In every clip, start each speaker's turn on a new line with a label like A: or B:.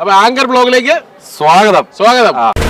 A: അപ്പൊ ആങ്കർ ബ്ലോഗിലേക്ക്
B: സ്വാഗതം.
A: സ്വാഗതം.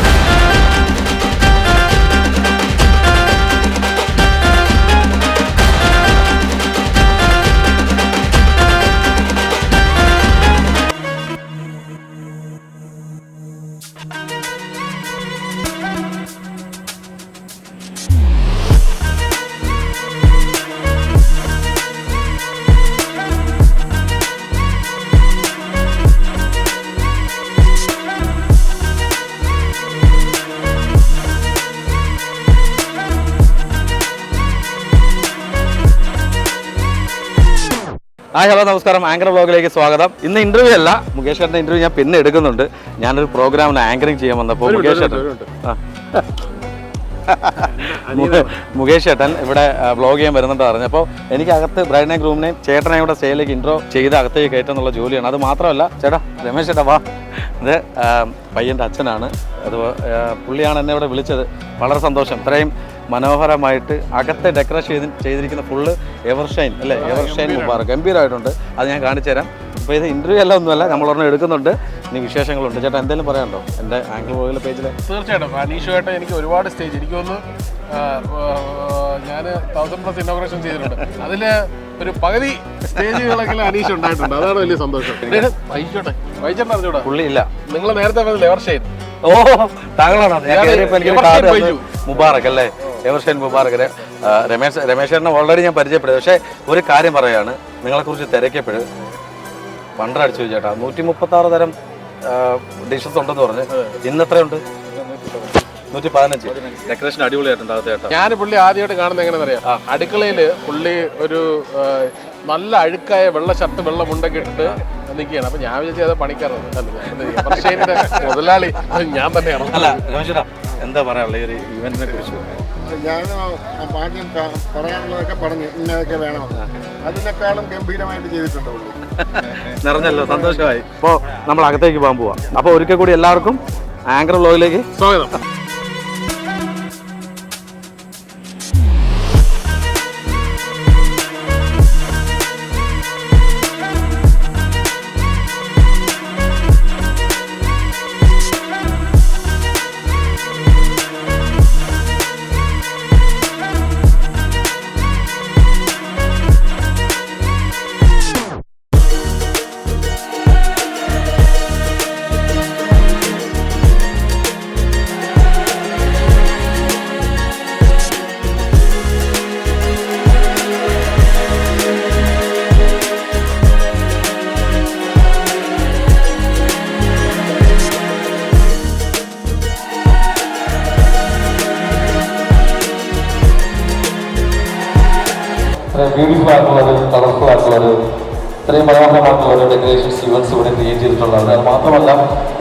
B: ഹായ് ഹലോ നമസ്കാരം. ആങ്കർ ബ്ലോഗിലേക്ക് സ്വാഗതം. ഇന്ന് ഇന്റർവ്യൂ അല്ല. മുകേഷ് ഇന്റർവ്യൂ ഞാൻ പിന്നെ എടുക്കുന്നുണ്ട്. ഞാനൊരു പ്രോഗ്രാമിന് ആങ്കറിങ് ചെയ്യാൻ വന്നപ്പോൾ മുകേഷ് ചേട്ടൻ ആ. മുകേഷ് ഇവിടെ ബ്ലോഗ് ചെയ്യാൻ വരുന്നുണ്ട് പറഞ്ഞപ്പോൾ എനിക്ക് അകത്ത് ബ്രൈഡിനെ ഗ്രൂമിനെയും ചേട്ടനെ ഇവിടെ സ്റ്റേയിലേക്ക് ഇൻട്രോ ചെയ്ത് അകത്തേക്ക് കയറ്റുന്നുള്ള ജോലിയാണ്. അത് മാത്രമല്ല ചേട്ടാ രമേശ് ചേട്ടാ വാ. ഇത് ആ, പയ്യന്റെ അച്ഛനാണ്. അത് പുള്ളിയാണ് എന്നെ ഇവിടെ വിളിച്ചത്. വളരെ സന്തോഷം. ഇത്രയും മനോഹരമായിട്ട് അകത്തെ ഡെക്കറേഷൻ ചെയ്ത് ചെയ്തിരിക്കുന്ന ഫുള്ള് എവർഷൈൻ അല്ലേ? എവർഷൈൻ മുബാറക്. ഗംഭീരമായിട്ടുണ്ട് അത് ഞാൻ കാണിച്ചു തരാം. അപ്പോൾ ഇത് ഇന്റർവ്യൂ എല്ലാം ഒന്നുമല്ല. നമ്മൾ ഒരെണ്ണം എടുക്കുന്നുണ്ട്. ഇനി വിശേഷങ്ങളുണ്ട്. ചേട്ടാ എന്തെങ്കിലും പറയാനുണ്ടോ? എന്റെ ആങ്കിൾ ബ്ലോഗിലെ പേജിൽ
A: തീർച്ചയായിട്ടും. അനീഷുമായിട്ട് എനിക്ക് ഒരുപാട് സ്റ്റേജ് എനിക്ക് തോന്നുന്നു ഞാൻ തൗസൻഡ് പ്ലസ് ഇന്നോഗ്രേഷൻ ചെയ്തിട്ടുണ്ട്. അതിൽ ഒരു പകുതി സ്റ്റേജുകളെങ്കിലും അനീഷ് ഉണ്ടായിട്ടുണ്ട്. അതാണ് വലിയ സന്തോഷം. വൈകിട്ടോട്ടെ വൈകിച്ചേട്ടൻ അറിഞ്ഞൂടാ?
B: പുള്ളി ഇല്ല.
A: നിങ്ങൾ നേരത്തെ പറഞ്ഞില്ലേ ലെവർ ഷെയ്ൻ
B: ഓ താങ്കളാണോ. മുബാറക് അല്ലേ? എവർഷൈൻ മുബാറകരെ രമേശ് രമേശേട്ടനെ ഓൾറെഡി ഞാൻ പരിചയപ്പെടും പക്ഷേ ഒരു കാര്യം പറയുകയാണ് നിങ്ങളെക്കുറിച്ച് തിരക്കപ്പെടും പണ്ടടിച്ചു ചേട്ടാ നൂറ്റി മുപ്പത്തി ആറ് തരം ഡിഷസ് ഉണ്ടെന്ന് പറഞ്ഞ് ഇന്ന് എത്രയുണ്ട്? നൂറ്റി പതിനഞ്ച്. ഡെക്കറേഷൻ അടിപൊളിയായിട്ടുണ്ട് അകത്ത് ചേട്ടാ
A: ഞാൻ പുള്ളി ആദ്യമായിട്ട് കാണുന്നത് എങ്ങനെയാണെന്ന് അറിയാം അടുക്കളയിൽ പുള്ളി ഒരു ആ, നല്ല അഴുക്കായ വെള്ള ഷർട്ട് വെള്ള മുണ്ടൊക്കെ ഇട്ടിട്ട് നിൽക്കുകയാണ് അപ്പൊ ഞാൻ വിചാരിച്ചത് അത് പണിക്കാറുണ്ട് മുതലാളി അത് ഞാൻ തന്നെയാണ്.
B: അല്ല എന്താ പറയാനുള്ള ഈ ഒരു ഇവന്റിനെ കുറിച്ച്?
C: ഞാൻ ആദ്യം പറയാനുള്ളതൊക്കെ പറഞ്ഞു ഇന്നതൊക്കെ വേണമെന്ന് അതിനേക്കാളും ഗംഭീരമായിട്ട് ചെയ്തിട്ടുണ്ട്
B: നിറഞ്ഞല്ലോ സന്തോഷമായി. അപ്പോൾ നമ്മൾ അകത്തേക്ക് പോകാൻ പോവാം. അപ്പോൾ ഒരിക്കൽ കൂടി എല്ലാവർക്കും ആങ്കർ വ്ലോഗിലേക്ക്
A: സ്വാഗതം.
D: ഇത്രയും ആയിട്ടുള്ള ഒരു കളർഫുൾ ആയിട്ടുള്ളത് ഇത്രയും മനോഹരമായിട്ടുള്ള ഒരു ഡെക്കറേഷൻസ് ഇവൻസ് ഇവിടെ ക്രിയേറ്റ് ചെയ്തിട്ടുള്ളത്. അത് മാത്രമല്ല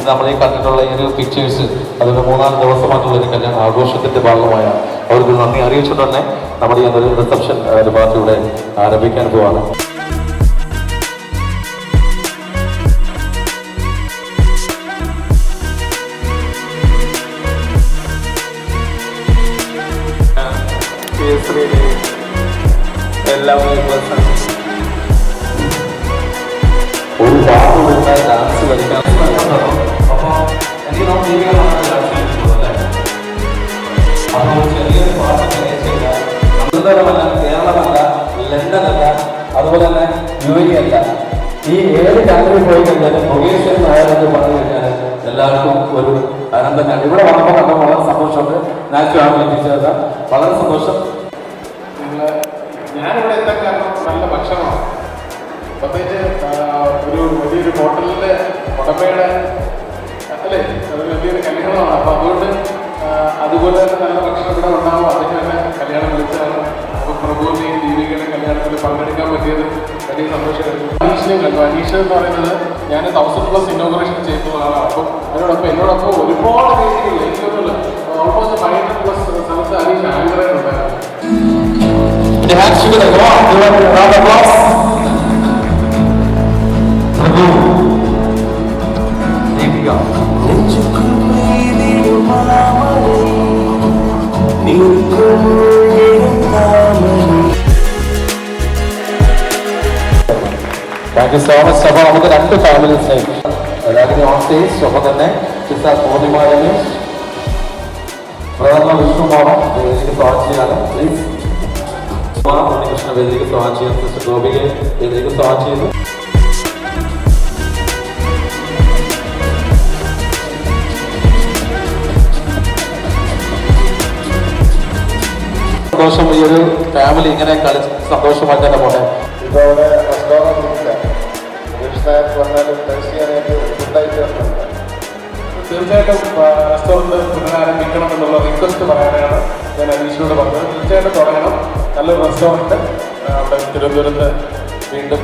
D: നമ്മൾ ഈ കണ്ടിട്ടുള്ള ഈ ഒരു പിക്ചേഴ്സ് അതിന്റെ മൂന്നാൽ ദിവസമായിട്ടുള്ള ഒരു കല്യാണ ആഘോഷത്തിന്റെ ഭാഗമായ അവർക്ക് നന്ദി അറിയിച്ചുകൊണ്ട് തന്നെ നമ്മുടെ ഈ ഒരു റിസപ്ഷൻ ഒരു പാർട്ടിയുടെ ആരംഭിക്കാൻ പോവാണ്. ഒരു പാട്ട് വരുന്ന ഡാൻസ് കളിക്കാൻ അപ്പോൾ എനിക്ക് നമ്മൾ ജീവിതമാണ് ഡാൻസ് കളിച്ചിട്ടുള്ളത് അല്ലേ അപ്പോൾ ചെറിയൊരു പാട്ട് കഴിച്ചില്ല അന്തരമല്ല
A: അനീഷ് എന്ന് പറയുന്നത് ഞാൻ തൗസൻഡ് പ്ലസ് ഇന്നോഗ്രേഷൻ ചെയ്തതാണ്. അപ്പം അതിനോടൊപ്പം എന്നോടൊപ്പം ഒരുപാട് രീതിയിൽ എനിക്കൊന്നുമില്ല. ഓൾമോസ്റ്റ് ഫൈവ് ഹൺഡ്രഡ് പ്ലസ് സ്ഥലത്ത് അനീഷ് ആഗ്രഹമുണ്ടായിരുന്നു
D: ഉണ്ടായിരുന്നു താങ്ക് യു നമുക്ക് രണ്ട് ഫാമിലീസിനെയും രാഗിനി ഓൺ സ്റ്റേജ് ഒപ്പം തന്നെ സിസ്റ്റർ പൂർണിമ രമേശ് പ്രധാന വിഷ്ണു മോണം വേദിക്ക് സ്വാഗതം ചെയ്യാണ് പ്ലീസ് ഉണ്ണികൃഷ്ണ വേദിക്ക് സ്വാഗതം ചെയ്യാം സിസ്റ്റർ ഗോപികയെ വേദിക്ക് സ്വാഗതം ചെയ്യുന്നു സന്തോഷം. ഈ ഒരു ഫാമിലി ഇങ്ങനെ കളി സന്തോഷമാക്കാൻ പോട്ടെ
C: ഇപ്പോൾ
A: തീർച്ചയായിട്ടും റെസ്റ്റോറന്റ് പുനരാരംഭിക്കണം എന്നുള്ള റിക്വസ്റ്റ് പറയാനാണ് ഞാൻ അനീഷിനോട് പറഞ്ഞത്. തീർച്ചയായിട്ടും തുടങ്ങണം. നല്ലൊരു റെസ്റ്റോറന്റ് അവിടെ തിരുവനന്തപുരത്ത് വീണ്ടും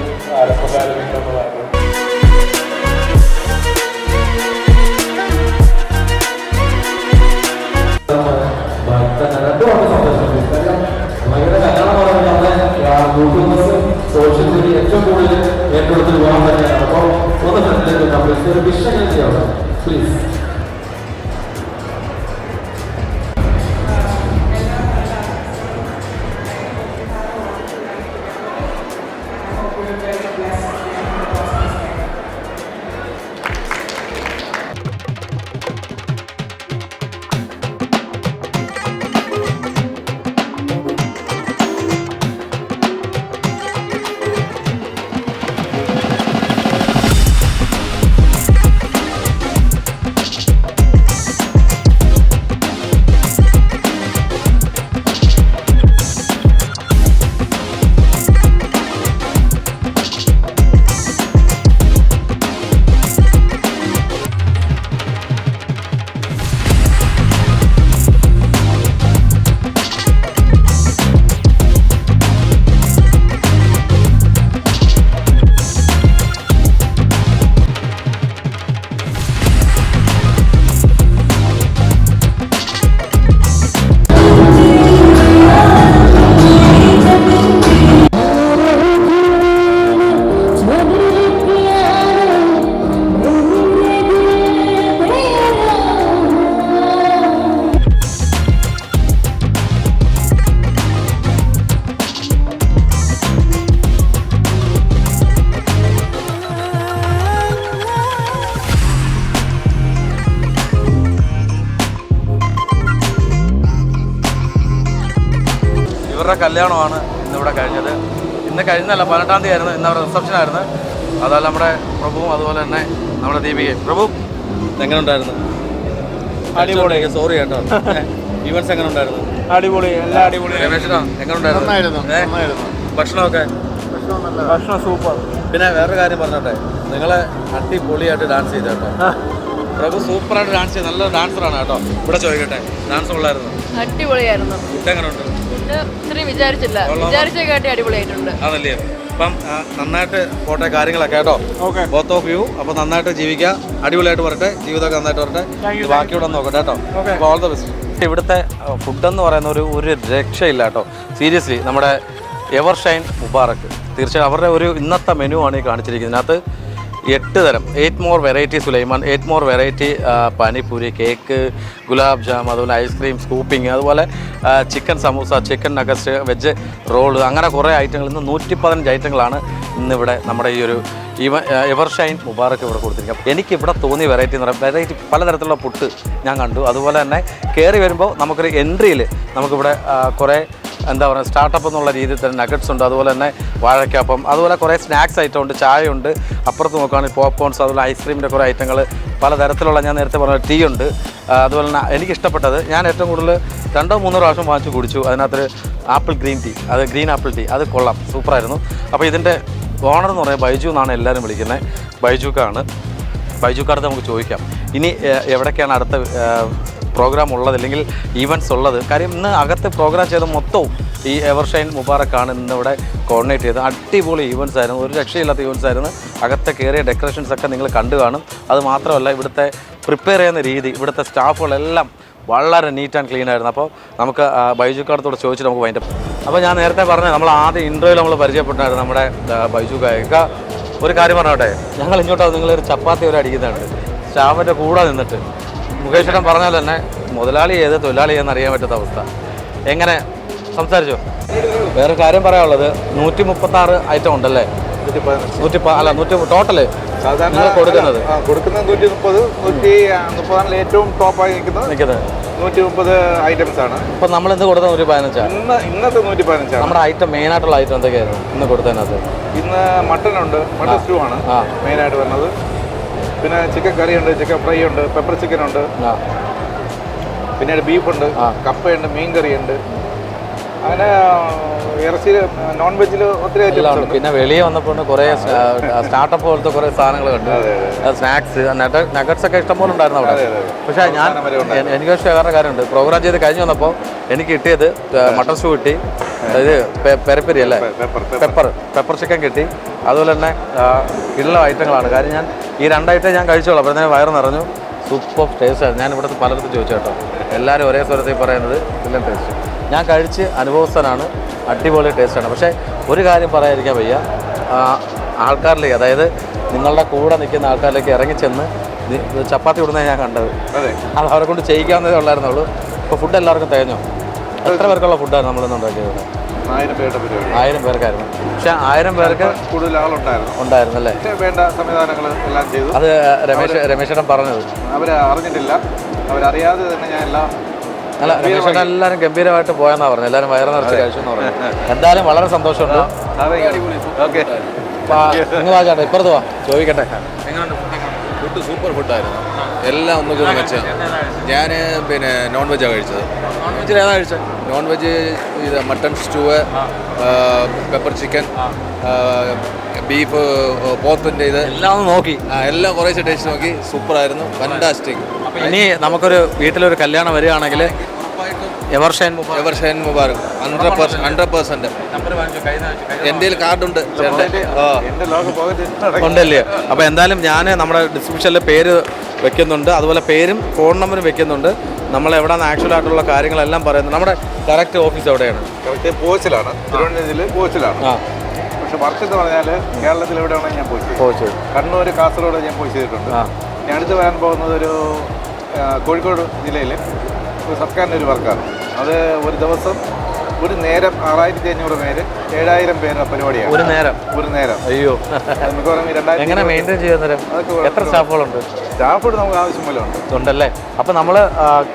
B: കല്യാണമാണ് ഇന്നിവിടെ കഴിഞ്ഞത്. ഇന്ന് കഴിഞ്ഞല്ല പതിനെട്ടാം തീയതി ആയിരുന്നു ഇന്ന് അവരുടെ റിസപ്ഷൻ ആയിരുന്നു. അതല്ല നമ്മുടെ പ്രഭുവും അതുപോലെ തന്നെ നമ്മുടെ ദീപികയും. പ്രഭു എങ്ങനെ ഉണ്ടായിരുന്നു അടിപൊളി സോറി കേട്ടോ. ഈവൻസ് എങ്ങനെ ഉണ്ടായിരുന്നു
E: അടിപൊളി. എല്ലാ അടിപൊളി.
B: രമേശനോ എങ്ങനെ ഉണ്ടായിരുന്നു ഭക്ഷണമൊക്കെ?
C: ഭക്ഷണം നല്ല
E: ഭക്ഷണം സൂപ്പർ
B: പിന്നെ വേറൊരു കാര്യം പറഞ്ഞോട്ടെ. നിങ്ങളെ അടിപൊളിയായിട്ട് ഡാൻസ് ചെയ്ത കേട്ടോ. പ്രഭു സൂപ്പറായിട്ട് ഡാൻസ് ചെയ്ത് നല്ല ഡാൻസറാണ് കേട്ടോ. ഇവിടെ ചോദിക്കട്ടെ ഡാൻസ് ഉള്ളായിരുന്നു.
F: അടിപൊളിയായിരുന്നു.
B: ഫുഡ് എങ്ങനെ ഉണ്ട്
F: ഫുഡ് ഇത്രയും വിചാരിച്ചില്ല. വിചാരിച്ചേക്കാട്ടി അടിപൊളിയായിട്ടുണ്ട്.
B: അതല്ലേ അപ്പം നന്നായിട്ട് പോട്ടെ കാര്യങ്ങളൊക്കെ കേട്ടോ.
E: ഓക്കെ.
B: ബോത്ത് ഓഫ് യു അപ്പോൾ നന്നായിട്ട് ജീവിക്കുക. അടിപൊളിയായിട്ട് വരട്ടെ. ജീവിതമൊക്കെ നന്നായിട്ട് വരട്ടെ. ബാക്കിയോടെ നോക്കട്ടെ കേട്ടോ. ഓൾ ദ ബെസ്റ്റ് ഇവിടുത്തെ ഫുഡെന്ന് പറയുന്ന ഒരു ഒരു രക്ഷയില്ല കേട്ടോ. സീരിയസ്ലി നമ്മുടെ എവർ ഷൈൻ മുബാറക്ക് തീർച്ചയായും അവരുടെ ഒരു ഇന്നത്തെ മെനു ആണ് ഈ കാണിച്ചിരിക്കുന്നത്. ഇതിനകത്ത് എട്ട് തരം. Eight more variety Sulaiman eight more variety panipuri cake gulab jam അതുപോലെ ഐസ്ക്രീം സ്കൂപ്പിംഗ് അതുപോലെ chicken samosa chicken nuggets veg roll അങ്ങനെ കുറേ ഐറ്റങ്ങൾ ഇന്ന് നൂറ്റി പതിനഞ്ച് ഐറ്റങ്ങളാണ് ഇന്നിവിടെ നമ്മുടെ ഈ ഒരു ഇവ എവർ ഷൈൻ മുബാറക്ക് ഇവിടെ കൊടുത്തിരിക്കാം എനിക്ക് ഇവിടെ തോന്നിയ വെറൈറ്റി എന്ന് പറയുമ്പോൾ വെറൈറ്റി പലതരത്തിലുള്ള പുട്ട് ഞാൻ കണ്ടു. അതുപോലെ തന്നെ കയറി വരുമ്പോൾ നമുക്കൊരു എൻട്രിയിൽ നമുക്കിവിടെ കുറേ എന്താ പറയുക സ്റ്റാർട്ടപ്പ് എന്നുള്ള രീതിയിൽ തന്നെ നഗറ്റ്സ് ഉണ്ട്. അതുപോലെ തന്നെ വാഴക്കാപ്പം അതുപോലെ കുറേ സ്നാക്സ് ഐറ്റം ഉണ്ട് ചായ ഉണ്ട് അപ്പുറത്ത് നോക്കുകയാണെങ്കിൽ പോപ്കോൺസ് അതുപോലെ ഐസ്ക്രീമിന്റെ കുറേ ഐറ്റങ്ങൾ പലതരത്തിലുള്ള ഞാൻ നേരത്തെ പറഞ്ഞ ടീ ഉണ്ട്. അതുപോലെ തന്നെ എനിക്ക് ഇഷ്ടപ്പെട്ടത് ഞാൻ ഏറ്റവും കൂടുതൽ രണ്ടോ മൂന്നോ പ്രാവശ്യം വാങ്ങിച്ച് കുടിച്ചു. അതിനകത്തൊരു ആപ്പിൾ ഗ്രീൻ ടീ അത് ഗ്രീൻ ആപ്പിൾ ടീ അത് കൊള്ളാം. സൂപ്പറായിരുന്നു അപ്പോൾ ഇതിന്റെ ഓണർ എന്ന് പറയുന്നത് ബൈജു എന്നാണ് എല്ലാവരും വിളിക്കുന്നത്. ബൈജുക്കാണ്. ബൈജുക്കാർത്ത് നമുക്ക് ചോദിക്കാം. ഇനി എവിടേക്കാണ് അടുത്ത പ്രോഗ്രാം ഉള്ളത് അല്ലെങ്കിൽ ഈവന്റ്സ് ഉള്ളത്. കാര്യം ഇന്ന് അകത്ത് പ്രോഗ്രാം ചെയ്ത മൊത്തവും ഈ എവർഷൈൻ മുബാറക്കാണ് ഇന്ന് ഇവിടെ കോർഡിനേറ്റ് ചെയ്തത്. അടിപൊളി ഈവന്റ്സ് ആയിരുന്നു. ഒരു രക്ഷയില്ലാത്ത ഈവന്റ്സ് ആയിരുന്നു. അകത്തെ കയറിയ ഡെക്കറേഷൻസ് ഒക്കെ നിങ്ങൾ കണ്ടു കാണും. അത് മാത്രമല്ല ഇവിടുത്തെ പ്രിപ്പയർ ചെയ്യുന്ന രീതി ഇവിടുത്തെ സ്റ്റാഫുകളെല്ലാം വളരെ നീറ്റ് ആൻഡ് ക്ലീൻ ആയിരുന്നു. അപ്പോൾ നമുക്ക് ബൈജുക്കാടത്തോട് ചോദിച്ചിട്ട് നമുക്ക് വൈൻഡപ്പ് അപ്പോൾ ഞാൻ നേരത്തെ പറഞ്ഞത് നമ്മൾ ആദ്യം ഇൻട്രോയിൽ നമ്മൾ പരിചയപ്പെട്ടായിരുന്നു നമ്മുടെ ബൈജു ഒരു കാര്യം പറഞ്ഞോട്ടെ? ഞങ്ങൾ ഇങ്ങോട്ടാണ് നിങ്ങളൊരു ചപ്പാത്തി ഒരു അടിക്കുന്നുണ്ട് സ്റ്റാഫിന്റെ കൂടെ നിന്നിട്ട്. ഏട്ടൻ പറഞ്ഞാൽ തന്നെ മുതലാളി ഏത് തൊഴിലാളി എന്നറിയാൻ അറിയാൻ പറ്റാത്ത അവസ്ഥ. എങ്ങനെ? സംസാരിച്ചോ. വേറെ കാര്യം പറയാനുള്ളത് നൂറ്റി മുപ്പത്തി ആറ് ഐറ്റം ഉണ്ടല്ലേ നൂറ്റി അല്ല നൂറ്റി ടോട്ടൽ
E: സാധാരണ
B: കൊടുക്കുന്നത്.
E: കൊടുക്കുന്നത് നൂറ്റി മുപ്പത് നൂറ്റി മുപ്പതാണ് ഏറ്റവും ടോപ്പായി നിൽക്കുന്നത്.
B: നിൽക്കുന്നത്.
E: നൂറ്റി മുപ്പത് ഐറ്റംസ് ആണ്.
B: ഇപ്പം നമ്മൾ ഇന്ന് കൊടുത്ത നൂറ്റി പതിനഞ്ചാണ്
E: ഇന്ന് ഇന്നത്തെ നൂറ്റി പതിനഞ്ചാണ്
B: നമ്മുടെ ഐറ്റം മെയിൻ ആയിട്ടുള്ള ഐറ്റം എന്തൊക്കെയായിരുന്നു ഇന്ന് കൊടുത്തതിനകത്ത്?
E: ഇന്ന് മട്ടൺ ഉണ്ട്. മട്ടൺ സ്റ്റൂ ആണ്
B: മെയിൻ
E: ആയിട്ട് വരുന്നത്. പിന്നെ ചിക്കൻ കറി ഉണ്ട് ചിക്കൻ ഫ്രൈ ഉണ്ട് പെപ്പർ ചിക്കൻ ഉണ്ട്.
B: പിന്നെ
E: പിന്നീട് ബീഫുണ്ട്
B: ഉണ്ട്
E: കപ്പയുണ്ട് മീൻ കറി ഉണ്ട് അങ്ങനെ ഇറച്ചി നോൺ വെജിൽ ഒത്തിരി
B: എല്ലാം ഉണ്ട്. പിന്നെ വെളിയെ വന്നപ്പോൾ കുറേ സ്റ്റാർട്ടപ്പ് പോലത്തെ കുറേ സാധനങ്ങൾ കണ്ടു. സ്നാക്സ് നഗറ്റ്സ് ഒക്കെ ഇഷ്ടംപോലെ ഉണ്ടായിരുന്നു അവിടെ. പക്ഷേ ഞാൻ എനിക്ക് പക്ഷേ വേറെ കാര്യമുണ്ട്. പ്രോഗ്രാം ചെയ്ത് കഴിഞ്ഞ് വന്നപ്പോൾ എനിക്ക് കിട്ടിയത് മട്ടൺ സ്റ്റൂ കിട്ടി. അതായത് പെരപ്പരി അല്ലേ?
E: പെപ്പർ
B: പെപ്പർ ചിക്കൻ കിട്ടി. അതുപോലെ തന്നെ ഉള്ള ഐറ്റങ്ങളാണ്. കാര്യം ഞാൻ ഈ രണ്ട് ഐറ്റം ഞാൻ കഴിച്ചോളാം. അപ്പോൾ തന്നെ വയറ് നിറഞ്ഞു. സൂപ്പർ ടേസ്റ്റ് ആയിരുന്നു. ഞാൻ ഇവിടുത്തെ പലയിടത്തും ചോദിച്ചു കേട്ടോ. എല്ലാവരും ഒരേ സ്വരത്തിൽ പറയുന്നത് നല്ല ടേസ്റ്റ് ഞാൻ കഴിച്ച് അനുഭവസ്ഥനാണ്. അടിപൊളി ടേസ്റ്റാണ്. പക്ഷേ ഒരു കാര്യം പറയാതിരിക്കാൻ വയ്യ. ആൾക്കാരിലേക്ക് അതായത് നിങ്ങളുടെ കൂടെ നിൽക്കുന്ന ആൾക്കാരിലേക്ക് ഇറങ്ങിച്ചെന്ന് ചെന്ന് ചപ്പാത്തി വിടുന്നത് ഞാൻ കണ്ടത്.
E: അതെ.
B: അവരെ കൊണ്ട് ചെയ്യിക്കാവുന്നതേ ഉള്ളായിരുന്നുള്ളൂ. ഇപ്പോൾ ഫുഡ് എല്ലാവർക്കും തികഞ്ഞോ? എത്ര പേർക്കുള്ള ഫുഡാണ് നമ്മളിന്ന് ഉണ്ടാക്കിയത്?
E: ആയിരം പേരുടെ പരിപാടി.
B: ആയിരം പേർക്കായിരുന്നു. പക്ഷെ ആയിരം പേർക്ക്
E: കൂടുതൽ ആളുണ്ടായിരുന്നു.
B: ഉണ്ടായിരുന്നു അല്ലേ
E: വേണ്ട സംവിധാനങ്ങൾ എല്ലാം ചെയ്തു.
B: അത് രമേശ് രമേശേട്ടൻ പറഞ്ഞത്.
E: അവർ അറിഞ്ഞിട്ടില്ല. അവരറിയാതെ തന്നെ ഞാൻ എല്ലാം
B: അല്ല രമേശേട്ടൻ എല്ലാവരും ഗംഭീരമായിട്ട് പോയെന്നാ പറഞ്ഞു എല്ലാവരും വയറ് നിറച്ച് കഴിച്ചു എന്ന് പറഞ്ഞു എന്തായാലും വളരെ സന്തോഷമുണ്ട്. നിങ്ങൾ വാ ചേട്ടാ ഇപ്പുറത്ത് വാ. ചോദിക്കട്ടെ.
G: ഫുഡ് സൂപ്പർ ഫുഡായിരുന്നു എല്ലാം ഒന്നുകൂടി വെച്ച് ഞാൻ പിന്നെ നോൺ വെജാണ് കഴിച്ചത്.
B: നോൺ വെജിൽ ഏതാണ് കഴിച്ചത്?
G: നോൺ വെജ് ഇത് mutton stew pepper chicken beef പോത്തിന്റെ ഇത്.
B: എല്ലാം നോക്കി.
G: ആ, എല്ലാം കുറേശ്ശെ ടേസ്റ്റ് നോക്കി. സൂപ്പറായിരുന്നു. ഫണ്ടാസ്റ്റിക്
B: അപ്പൊ ഇനി നമുക്കൊരു വീട്ടിലൊരു കല്യാണം വരികയാണെങ്കിൽ
G: Evershine Mubarak. Hundred percent hundred percent എന്റെ കാർഡുണ്ട്
B: ഉണ്ടല്ലേ? അപ്പോൾ എന്തായാലും ഞാൻ നമ്മുടെ ഡിസ്ക്രിപ്ഷനിൽ പേര് വെക്കുന്നുണ്ട്. അതുപോലെ പേരും ഫോൺ നമ്പറും വെക്കുന്നുണ്ട്. നമ്മൾ എവിടെയാണ് ആക്ച്വൽ ആയിട്ടുള്ള കാര്യങ്ങളെല്ലാം പറയുന്നത് നമ്മുടെ കറക്റ്റ് ഓഫീസ് എവിടെയാണ്?
E: കറക്റ്റ് പോച്ചിലാണ്. പോച്ചിലാണ്. പക്ഷെ വർക്ക് എന്ന് പറഞ്ഞാൽ കേരളത്തിൽ എവിടെയാണെങ്കിൽ ഞാൻ പോയി ചെയ്തു കണ്ണൂർ കാസർഗോഡ് ഞാൻ പോയി ചെയ്തിട്ടുണ്ട്. ഞാൻ വരാൻ പോകുന്നത് ഒരു കോഴിക്കോട് ജില്ലയിൽ ഒരു സർക്കാരിന്റെ ഒരു വർക്കാണ്. അത് ഒരു ദിവസം ഒരു നേരം ആറായിരത്തി അഞ്ഞൂറ് പേര് ഏഴായിരം പേര് പരിപാടിയാണ്.
B: ഒരു നേരം?
E: ഒരു നേരം.
B: അയ്യോ.
E: മിക്കവാറും
B: എങ്ങനെ മെയിന്റെയിൻ ചെയ്യാൻ
E: നേരം?
B: എത്ര സ്റ്റാഫുകളുണ്ട്?
E: സ്റ്റാഫുകൾ നമുക്ക് ആവശ്യം പോലെ ഉണ്ട്.
B: ഉണ്ടല്ലേ? അപ്പം നമ്മൾ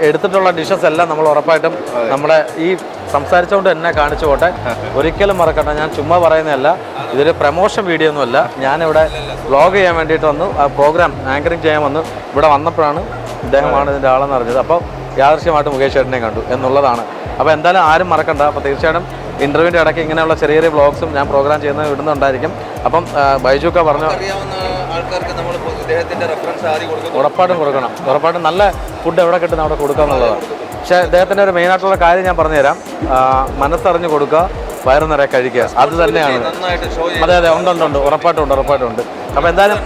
B: എടുത്തിട്ടുള്ള ഡിഷസ് എല്ലാം നമ്മൾ ഉറപ്പായിട്ടും നമ്മുടെ ഈ സംസാരിച്ചുകൊണ്ട് തന്നെ കാണിച്ചു പോട്ടെ. ഒരിക്കലും മറക്കട്ടെ ഞാൻ ചുമ്മാ പറയുന്നതല്ല. ഇതൊരു പ്രമോഷൻ വീഡിയോ ഒന്നുമല്ല ഞാനിവിടെ വ്ളോഗ് ചെയ്യാൻ വേണ്ടിയിട്ട് വന്നു. ആ പ്രോഗ്രാം ആങ്കറിങ് ചെയ്യാൻ വന്നു. ഇവിടെ വന്നപ്പോഴാണ് ഇദ്ദേഹമാണ് ഇതിന്റെ ആളെന്ന് അറിഞ്ഞത്. അപ്പോൾ യാദൃശ്യമായിട്ട് മുകേഷ് ചേട്ടനെ കണ്ടു എന്നുള്ളതാണ്. അപ്പോൾ എന്തായാലും ആരും മറക്കണ്ട. അപ്പോൾ തീർച്ചയായിട്ടും ഇന്റർവ്യൂവിന്റെ ഇടയ്ക്ക് ഇങ്ങനെയുള്ള ചെറിയ ചെറിയ വ്ളോഗ്സും ഞാൻ പ്രോഗ്രാം ചെയ്യുന്നത് ഇടുന്നുണ്ടായിരിക്കും. അപ്പം ബൈജുക്ക പറഞ്ഞു
G: അറിയാവുന്ന ആൾക്കാർക്ക് നമ്മൾ ഇദ്ദേഹത്തിന്റെ റെഫറൻസ് ആദ്യം
B: ഉറപ്പായിട്ടും കൊടുക്കണം. ഉറപ്പായിട്ടും നല്ല ഫുഡ് എവിടെ കിട്ടുന്ന അവിടെ കൊടുക്കുക എന്നുള്ളതാണ്. പക്ഷേ അദ്ദേഹത്തിന്റെ ഒരു മെയിനായിട്ടുള്ള കാര്യം ഞാൻ പറഞ്ഞുതരാം. മനസ്സറിഞ്ഞ് കൊടുക്കുക വയറു നിറയെ കഴിക്കുക. അത് തന്നെയാണ്.
G: നന്നായിട്ട് ഷോ
B: അതെ അതെ ഉണ്ട് ഉണ്ട് ഉണ്ട്. ഉറപ്പായിട്ടും ഉണ്ട് ഉറപ്പായിട്ടും ഉണ്ട്. അപ്പോൾ എന്തായാലും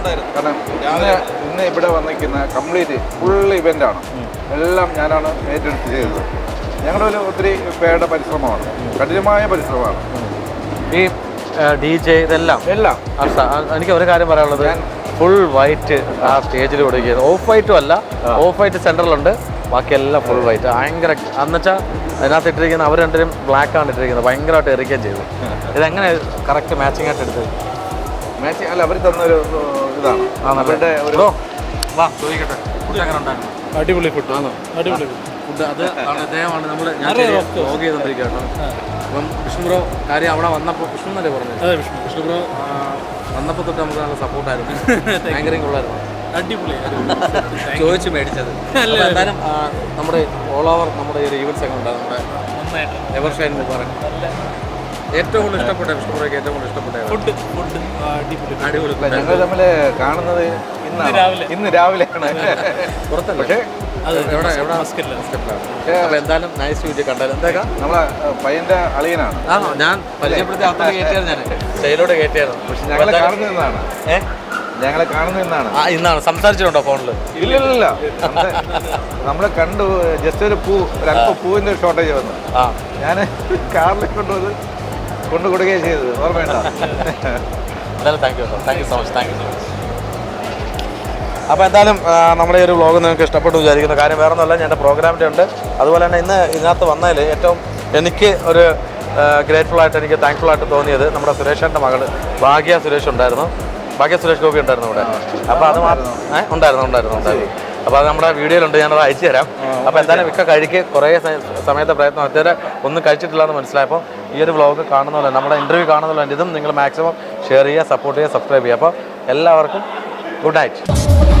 E: ഇന്ന് ഇവിടെ വന്നിരിക്കുന്ന കംപ്ലീറ്റ് ഫുൾ ഇവന്റാണ് എല്ലാം ഞാനാണ് ഏറ്റെടുത്ത് ചെയ്തത്. ഞങ്ങളുടെ ഒരു ഒത്തിരി പേരുടെ പരിശ്രമമാണ്. കഠിനമായ പരിശ്രമമാണ്.
B: ഈ ഡി ജെ ഇതെല്ലാം?
E: എല്ലാം.
B: എനിക്ക് ഒരു കാര്യം പറയാനുള്ളത്. ഫുൾ വൈറ്റ് ആ സ്റ്റേജിൽ കൊടുക്കുകയാണ് ഓഫ് വൈറ്റും അല്ല. ഓഫ് വൈറ്റ് സെന്ററിലുണ്ട് ബാക്കിയെല്ലാം ഫുൾ വൈറ്റ് ഭയങ്കര എന്നുവെച്ചാൽ അതിനകത്ത് ഇട്ടിരിക്കുന്ന അവർ രണ്ടുപേരും ബ്ലാക്ക് ആണ് ഇട്ടിരിക്കുന്നത്. ഭയങ്കരമായിട്ട് എറിയുകയും ചെയ്തു. ഇതെങ്ങനെ കറക്റ്റ് മാച്ചിങ് ആയിട്ട് എടുത്തത്?
E: മാച്ചിങ് അല്ല അവർ തന്നൊരു ഒരു ഇതാണ്. അവരുടെ ഒരു
B: വാ ചോദിക്കട്ടെ. ഫുഡ് എങ്ങനെ ഉണ്ടായിരുന്നു?
H: അടിപൊളി ഫുഡ് ആണോ അടിപൊളി
B: ഫുഡ് അത് ആണ് അദ്ദേഹമാണ് നമ്മൾ ഞാൻ ബ്ലോഗ് ചെയ്തുകൊണ്ടിരിക്കുകയാണ് അപ്പം വിഷ്ണു ബ്രോ കാര്യം അവിടെ വന്നപ്പോൾ വിഷ്ണു എന്നല്ലേ പറഞ്ഞത്?
H: അതെ വിഷ്ണു.
B: വിഷ്ണു ബ്രോ വന്നപ്പോൾ തൊട്ട് നമുക്ക് നല്ല സപ്പോർട്ടായിരുന്നു ഭയങ്കര കൊള്ളായിരുന്നു.
H: അടിപൊളി
B: ചോദിച്ചു മേടിച്ചത്. എന്തായാലും നമ്മുടെ ഓൾ ഓവർ നമ്മുടെ ഈ ഒരു ഈവൻസ് ഒക്കെ ഉണ്ടാകും നമ്മുടെ
H: നന്നായിട്ട്
B: എവർ ഷൈൻ മുബാറക് ഏറ്റവും കൂടുതൽ ഇഷ്ടപ്പെട്ട വിഷ്ണുബ്രോയ്ക്ക് ഏറ്റവും കൂടുതൽ ഇഷ്ടപ്പെട്ട
H: ഫുഡ് ഫുഡ് അടിപൊളി
E: ഞങ്ങൾ തമ്മിൽ കാണുന്നത് ഇന്ന്
H: രാവിലെ.
E: ഇന്ന് രാവിലെയാണ്.
B: പുറത്തല്ലേ.
E: പക്ഷേ
B: എന്തായാലും നൈസ് വീഡിയോ കണ്ടാലും? എന്തേക്കാ
E: നമ്മളെ ഏഹ്, പയ്യന്റെ അളിയനാണ്.
B: ആണോ? ഞാൻ പരിചയപ്പെടുത്തി അത്ര കയറ്റിയായിരുന്നു ഞാൻ സ്റ്റൈലോട് കയറ്റിയായിരുന്നു.
E: പക്ഷെ ഞങ്ങളെ ഞങ്ങളെ കാണുന്ന ഇന്നാണ്.
B: ആ ഇന്നാണ്. സംസാരിച്ചിട്ടുണ്ടോ ഫോണിൽ
E: ഇല്ല നമ്മളെ- നമ്മളെ കണ്ടു ജസ്റ്റ് ഒരു പൂ അല്പ പൂവിന്റെ ഷോർട്ടേജ് വന്നു.
B: ആ.
E: ഞാൻ കാറിൽ കൊണ്ടുവന്ന് കൊണ്ടു കൊടുക്കുകയും ചെയ്തത്. ഓർമ്മയുണ്ടോ?
B: എന്തായാലും താങ്ക് യു കേട്ടോ thank you so much thank you so much അപ്പോൾ എന്തായാലും നമ്മുടെ ഈ ഒരു വ്ളോഗ് നിങ്ങൾക്ക് ഇഷ്ടപ്പെട്ടു വിചാരിക്കുന്നു. കാര്യം വേറെ ഒന്നുമല്ല ഞാൻ പ്രോഗ്രാമിന്റെ ഉണ്ട്. അതുപോലെ തന്നെ ഇന്ന് ഇതിനകത്ത് വന്നതിൽ ഏറ്റവും എനിക്ക് ഒരു ഗ്രേറ്റ്ഫുൾ ആയിട്ട് എനിക്ക് താങ്ക്ഫുൾ ആയിട്ട് തോന്നിയത് നമ്മുടെ സുരേഷന്റെ മകൾ ഭാഗ്യ സുരേഷ് ഉണ്ടായിരുന്നു. ഭാഗ്യ സുരേഷ് ഗോപി ഉണ്ടായിരുന്നു ഇവിടെ. അപ്പോൾ അത് മാത്രം ഉണ്ടായിരുന്നു ഉണ്ടായിരുന്നു ഉണ്ടായിരുന്നു. അപ്പോൾ അത് നമ്മുടെ വീഡിയോയിലുണ്ട് ഞാനത് അയച്ചു തരാം. അപ്പോൾ എന്തായാലും മിക്ക കഴിക്ക് കുറേ സമയത്തെ പ്രയത്നം. ഇതുവരെ ഒന്നും കഴിച്ചിട്ടില്ല എന്ന് മനസ്സിലായപ്പോൾ ഈ ഒരു വ്ളോഗ് കാണുന്നതല്ല നമ്മുടെ ഇന്റർവ്യൂ കാണുന്നതല്ല. ഇതും നിങ്ങൾ മാക്സിമം ഷെയർ ചെയ്യുക സപ്പോർട്ട് ചെയ്യുക സബ്സ്ക്രൈബ് ചെയ്യുക. അപ്പോൾ എല്ലാവർക്കും ഗുഡ് നൈറ്റ്